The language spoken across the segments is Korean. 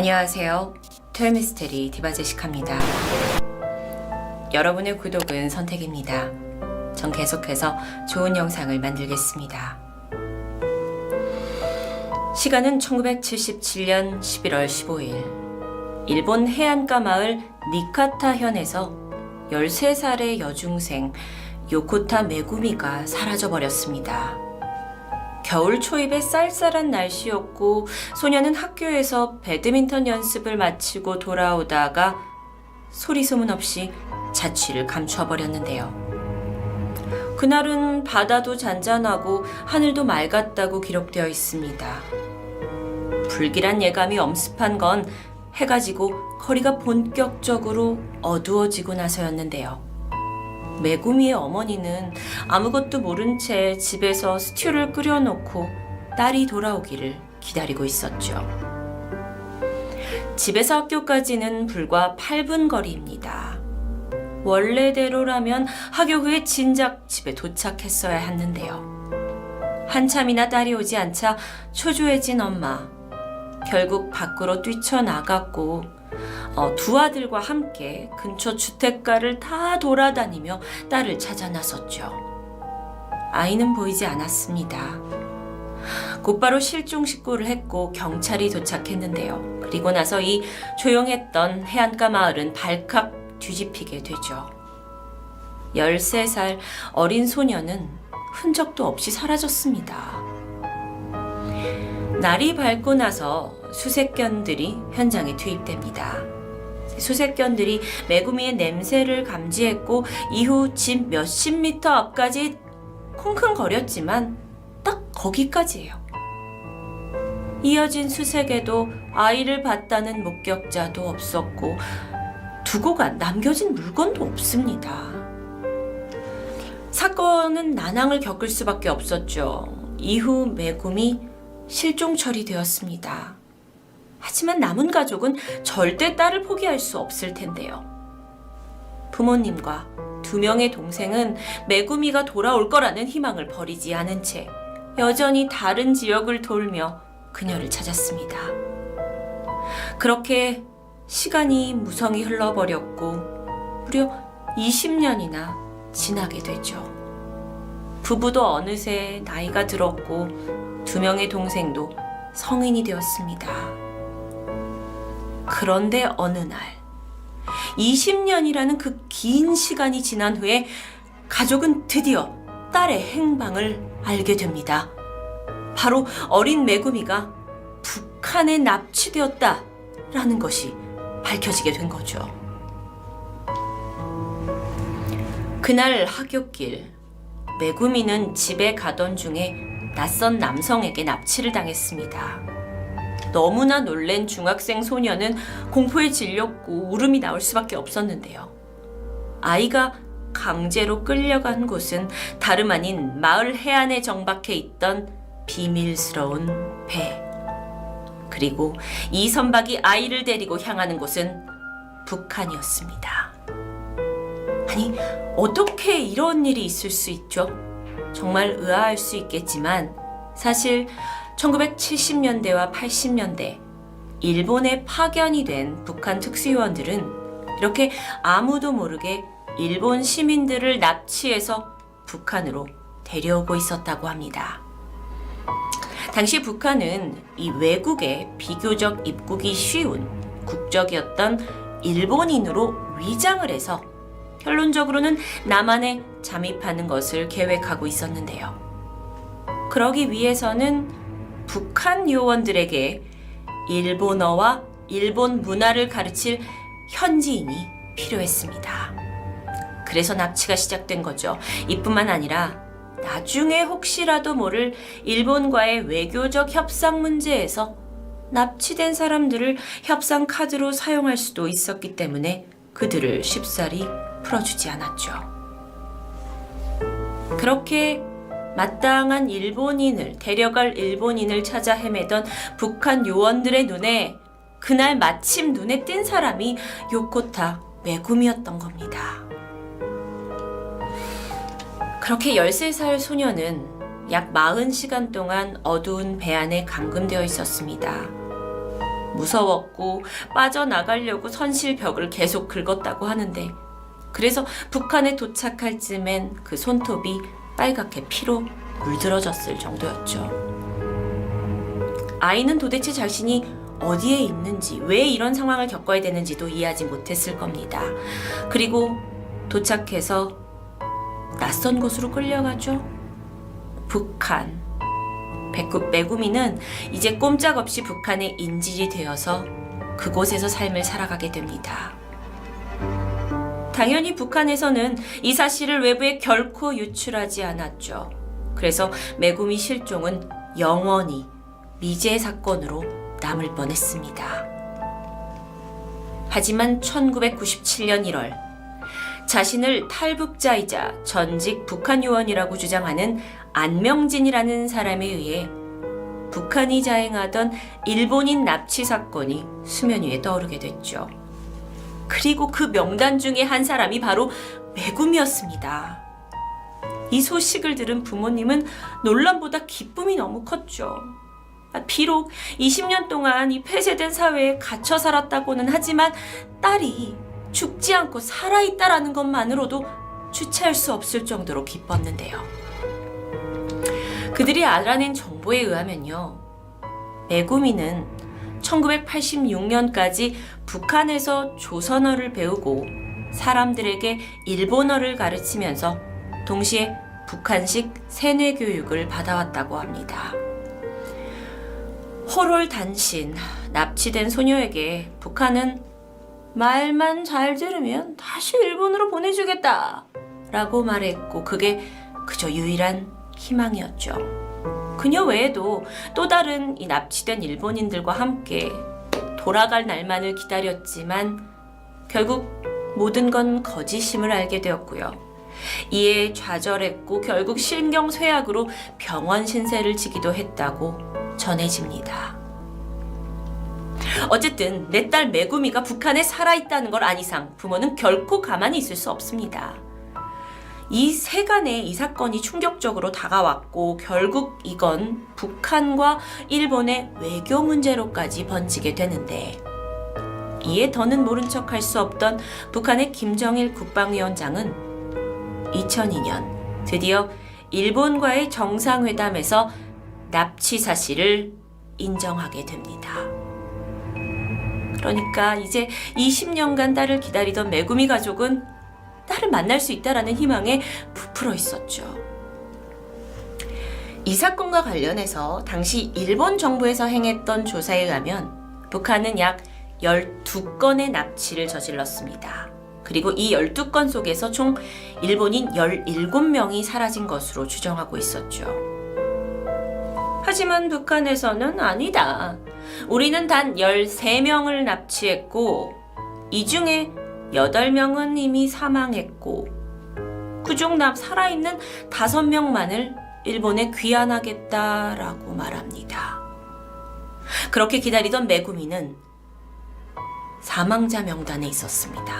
안녕하세요. 토요미스테리 디바제시카입니다. 여러분의 구독은 선택입니다. 전 계속해서 좋은 영상을 만들겠습니다. 시간은 1977년 11월 15일. 일본 해안가 마을 니카타 현에서 13살의 여중생 요코타 메구미가 사라져버렸습니다. 겨울 초입의 쌀쌀한 날씨였고 소녀는 학교에서 배드민턴 연습을 마치고 돌아오다가 소리 소문 없이 자취를 감춰버렸는데요. 그날은 바다도 잔잔하고 하늘도 맑았다고 기록되어 있습니다. 불길한 예감이 엄습한 건 해가 지고 거리가 본격적으로 어두워지고 나서였는데요. 메구미의 어머니는 아무것도 모른 채 집에서 스튜를 끓여놓고 딸이 돌아오기를 기다리고 있었죠. 집에서 학교까지는 불과 8분 거리입니다. 원래대로라면 학교 후에 진작 집에 도착했어야 했는데요. 한참이나 딸이 오지 않자 초조해진 엄마. 결국 밖으로 뛰쳐나갔고 어, 두 아들과 함께 근처 주택가를 다 돌아다니며 딸을 찾아 나섰죠. 아이는 보이지 않았습니다. 곧바로 실종 신고를 했고 경찰이 도착했는데요. 그리고 나서 이 조용했던 해안가 마을은 발칵 뒤집히게 되죠. 13살 어린 소녀는 흔적도 없이 사라졌습니다. 날이 밝고 나서 수색견들이 현장에 투입됩니다. 수색견들이 메구미의 냄새를 감지했고 이후 집 몇십 미터 앞까지 쿵쿵거렸지만 딱 거기까지예요. 이어진 수색에도 아이를 봤다는 목격자도 없었고 두고 간 남겨진 물건도 없습니다. 사건은 난항을 겪을 수밖에 없었죠. 이후 메구미 실종 처리되었습니다. 하지만 남은 가족은 절대 딸을 포기할 수 없을 텐데요. 부모님과 두 명의 동생은 메구미가 돌아올 거라는 희망을 버리지 않은 채 여전히 다른 지역을 돌며 그녀를 찾았습니다. 그렇게 시간이 무성히 흘러버렸고 무려 20년이나 지나게 되죠. 부부도 어느새 나이가 들었고 두 명의 동생도 성인이 되었습니다. 그런데 어느 날 20년이라는 그 긴 시간이 지난 후에 가족은 드디어 딸의 행방을 알게 됩니다. 바로 어린 메구미가 북한에 납치되었다라는 것이 밝혀지게 된 거죠. 그날 하굣길 메구미는 집에 가던 중에 낯선 남성에게 납치를 당했습니다. 너무나 놀란 중학생 소녀는 공포에 질렸고 울음이 나올 수밖에 없었는데요. 아이가 강제로 끌려간 곳은 다름 아닌 마을 해안에 정박해 있던 비밀스러운 배. 그리고 이 선박이 아이를 데리고 향하는 곳은 북한이었습니다. 아니, 어떻게 이런 일이 있을 수 있죠? 정말 의아할 수 있겠지만 사실 1970년대와 80년대 일본에 파견이 된 북한 특수요원들은 이렇게 아무도 모르게 일본 시민들을 납치해서 북한으로 데려오고 있었다고 합니다. 당시 북한은 이 외국에 비교적 입국이 쉬운 국적이었던 일본인으로 위장을 해서 결론적으로는 남한에 잠입하는 것을 계획하고 있었는데요. 그러기 위해서는 북한 요원들에게 일본어와 일본 문화를 가르칠 현지인이 필요했습니다. 그래서 납치가 시작된 거죠. 이뿐만 아니라 나중에 혹시라도 모를 일본과의 외교적 협상 문제에서 납치된 사람들을 협상 카드로 사용할 수도 있었기 때문에 그들을 쉽사리 풀어주지 않았죠. 그렇게 마땅한 일본인을 데려갈 일본인을 찾아 헤매던 북한 요원들의 눈에 그날 마침 눈에 띈 사람이 요코타 메구미였던 겁니다. 그렇게 13살 소녀는 약 40시간 동안 어두운 배 안에 감금되어 있었습니다. 무서웠고 빠져나가려고 선실벽을 계속 긁었다고 하는데 그래서 북한에 도착할 즈엔 그 손톱이 빨갛게 피로 물들어졌을 정도였죠. 아이는 도대체 자신이 어디에 있는지 왜 이런 상황을 겪어야 되는지도 이해하지 못했을 겁니다. 그리고 도착해서 낯선 곳으로 끌려가죠. 북한. 메구미는 이제 꼼짝없이 북한의 인질이 되어서 그곳에서 삶을 살아가게 됩니다. 당연히 북한에서는 이 사실을 외부에 결코 유출하지 않았죠. 그래서 메구미 실종은 영원히 미제 사건으로 남을 뻔했습니다. 하지만 1997년 1월 자신을 탈북자이자 전직 북한 요원이라고 주장하는 안명진이라는 사람에 의해 북한이 자행하던 일본인 납치 사건이 수면 위에 떠오르게 됐죠. 그리고 그 명단 중에 한 사람이 바로 매구미였습니다. 이 소식을 들은 부모님은 논란보다 기쁨이 너무 컸죠. 아, 비록 20년 동안 이 폐쇄된 사회에 갇혀 살았다고는 하지만 딸이 죽지 않고 살아있다라는 것만으로도 주체할 수 없을 정도로 기뻤는데요. 그들이 알아낸 정보에 의하면요. 메구미는 1986년까지 북한에서 조선어를 배우고 사람들에게 일본어를 가르치면서 동시에 북한식 세뇌 교육을 받아왔다고 합니다. 호롤 단신, 납치된 소녀에게 북한은 말만 잘 들으면 다시 일본으로 보내주겠다 라고 말했고 그게 그저 유일한 희망이었죠. 그녀 외에도 또 다른 이 납치된 일본인들과 함께 돌아갈 날만을 기다렸지만 결국 모든 건 거짓임을 알게 되었고요. 이에 좌절했고 결국 신경쇠약으로 병원 신세를 지기도 했다고 전해집니다. 어쨌든 내 딸 메구미가 북한에 살아있다는 걸 안 이상 부모는 결코 가만히 있을 수 없습니다. 이 세간에 이 사건이 충격적으로 다가왔고 결국 이건 북한과 일본의 외교 문제로까지 번지게 되는데 이에 더는 모른 척 할 수 없던 북한의 김정일 국방위원장은 2002년 드디어 일본과의 정상회담에서 납치 사실을 인정하게 됩니다. 그러니까 이제 20년간 딸을 기다리던 메구미 가족은 딸을 만날 수 있다라는 희망에 부풀어 있었죠. 이 사건과 관련해서 당시 일본 정부에서 행했던 조사에 의하면 북한은 약 12건의 납치를 저질렀습니다. 그리고 이 12건 속에서 총 일본인 17명이 사라진 것으로 추정하고 있었죠. 하지만 북한에서는 아니다. 우리는 단 13명을 납치했고, 이 중에 8명은 이미 사망했고, 그중 납 살아있는 5명만을 일본에 귀환하겠다라고 말합니다. 그렇게 기다리던 메구미는 사망자 명단에 있었습니다.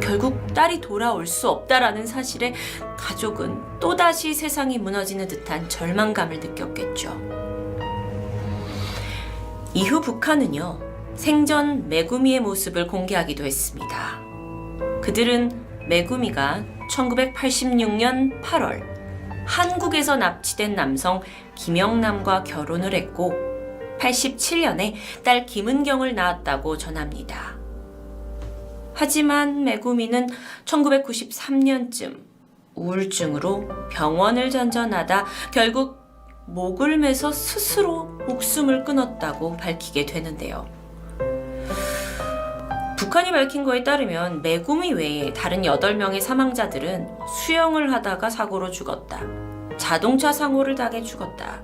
결국 딸이 돌아올 수 없다라는 사실에 가족은 또다시 세상이 무너지는 듯한 절망감을 느꼈겠죠. 이후 북한은요, 생전 메구미의 모습을 공개하기도 했습니다. 그들은 메구미가 1986년 8월 한국에서 납치된 남성 김영남과 결혼을 했고 87년에 딸 김은경을 낳았다고 전합니다. 하지만 메구미는 1993년쯤 우울증으로 병원을 전전하다 결국 목을 매서 스스로 목숨을 끊었다고 밝히게 되는데요. 북한이 밝힌 거에 따르면 메구미 외에 다른 8명의 사망자들은 수영을 하다가 사고로 죽었다. 자동차 상호를 당해 죽었다.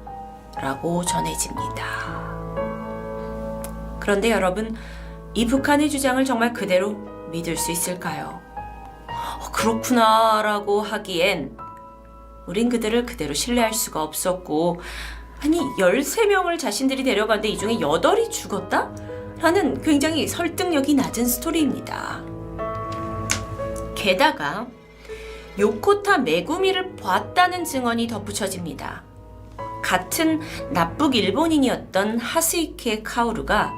라고 전해집니다. 그런데 여러분, 이 북한의 주장을 정말 그대로 믿을 수 있을까요? 어, 그렇구나 라고 하기엔 우린 그들을 그대로 신뢰할 수가 없었고 아니 13명을 자신들이 데려갔는데 이 중에 8이 죽었다? 라는 굉장히 설득력이 낮은 스토리입니다. 게다가 요코타 메구미를 봤다는 증언이 덧붙여집니다. 같은 납북 일본인이었던 하스이케 카오루가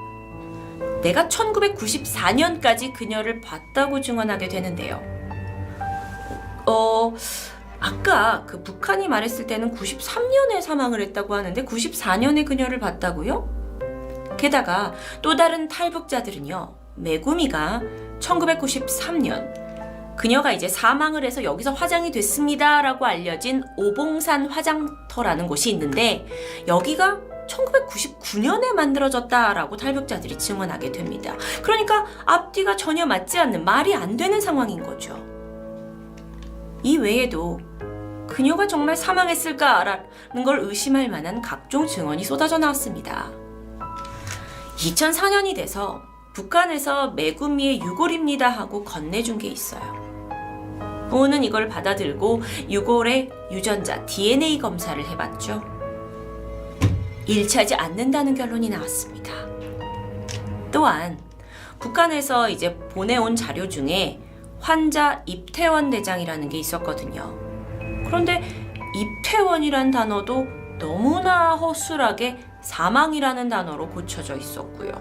내가 1994년까지 그녀를 봤다고 증언하게 되는데요. 어, 아까 그 북한이 말했을 때는 93년에 사망을 했다고 하는데 94년에 그녀를 봤다고요? 게다가 또 다른 탈북자들은요. 메구미가 1993년 그녀가 이제 사망을 해서 여기서 화장이 됐습니다라고 알려진 오봉산 화장터라는 곳이 있는데 여기가 1999년에 만들어졌다라고 탈북자들이 증언하게 됩니다. 그러니까 앞뒤가 전혀 맞지 않는 말이 안 되는 상황인 거죠. 이 외에도 그녀가 정말 사망했을까라는 걸 의심할 만한 각종 증언이 쏟아져 나왔습니다. 2004년이 돼서 북한에서 메구미의 유골입니다 하고 건네준 게 있어요. 부모는 이걸 받아들고 유골의 유전자 DNA 검사를 해봤죠. 일치하지 않는다는 결론이 나왔습니다. 또한 북한에서 이제 보내온 자료 중에 환자 입퇴원 대장이라는 게 있었거든요. 그런데 입퇴원이란 단어도 너무나 허술하게 사망이라는 단어로 고쳐져 있었고요.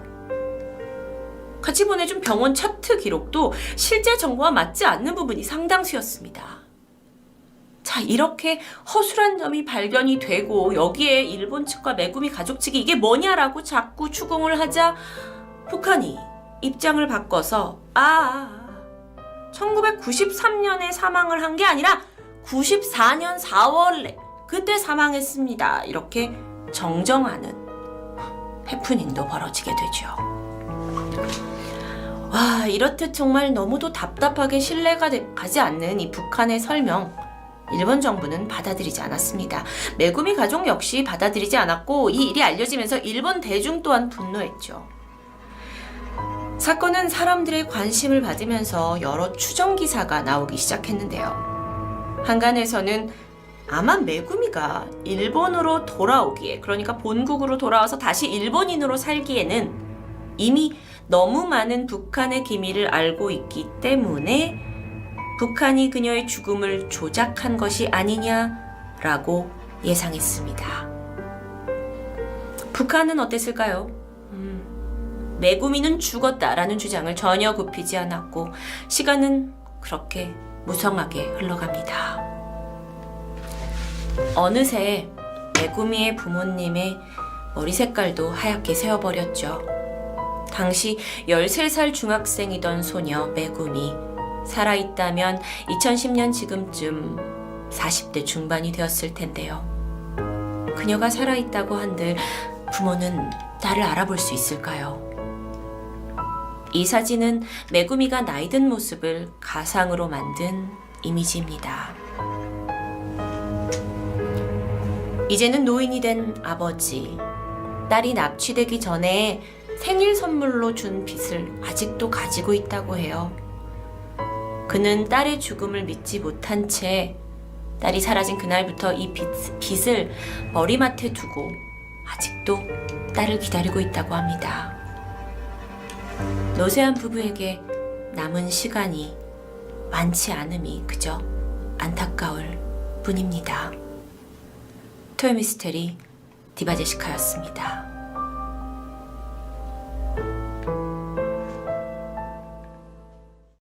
같이 보내준 병원 차트 기록도 실제 정보와 맞지 않는 부분이 상당수였습니다. 자, 이렇게 허술한 점이 발견이 되고 여기에 일본 측과 메구미 가족 측이 이게 뭐냐라고 자꾸 추궁을 하자 북한이 입장을 바꿔서 아, 1993년에 사망을 한 게 아니라 94년 4월에 그때 사망했습니다. 이렇게 정정하는 해프닝도 벌어지게 되죠. 와, 이렇듯 정말 너무도 답답하게 신뢰가 되- 가지 않는 이 북한의 설명. 일본 정부는 받아들이지 않았습니다. 메구미 가족 역시 받아들이지 않았고 이 일이 알려지면서 일본 대중 또한 분노했죠. 사건은 사람들의 관심을 받으면서 여러 추정 기사가 나오기 시작했는데요. 한간에서는 아마 메구미가 일본으로 돌아오기에 그러니까 본국으로 돌아와서 다시 일본인으로 살기에는 이미 너무 많은 북한의 기밀을 알고 있기 때문에 북한이 그녀의 죽음을 조작한 것이 아니냐라고 예상했습니다. 북한은 어땠을까요? 음, 메구미는 죽었다라는 주장을 전혀 굽히지 않았고 시간은 그렇게 무성하게 흘러갑니다. 어느새 메구미의 부모님의 머리 색깔도 하얗게 새어버렸죠. 당시 13살 중학생이던 소녀 메구미 살아있다면 2010년 지금쯤 40대 중반이 되었을 텐데요. 그녀가 살아있다고 한들 부모는 딸을 알아볼 수 있을까요? 이 사진은 메구미가 나이 든 모습을 가상으로 만든 이미지입니다. 이제는 노인이 된 아버지. 딸이 납치되기 전에 생일 선물로 준 빚을 아직도 가지고 있다고 해요. 그는 딸의 죽음을 믿지 못한 채 딸이 사라진 그날부터 이 빚, 빚을 머리맡에 두고 아직도 딸을 기다리고 있다고 합니다. 노세한 부부에게 남은 시간이 많지 않음이 그저 안타까울 뿐입니다. 토요미스테리 디바제시카였습니다.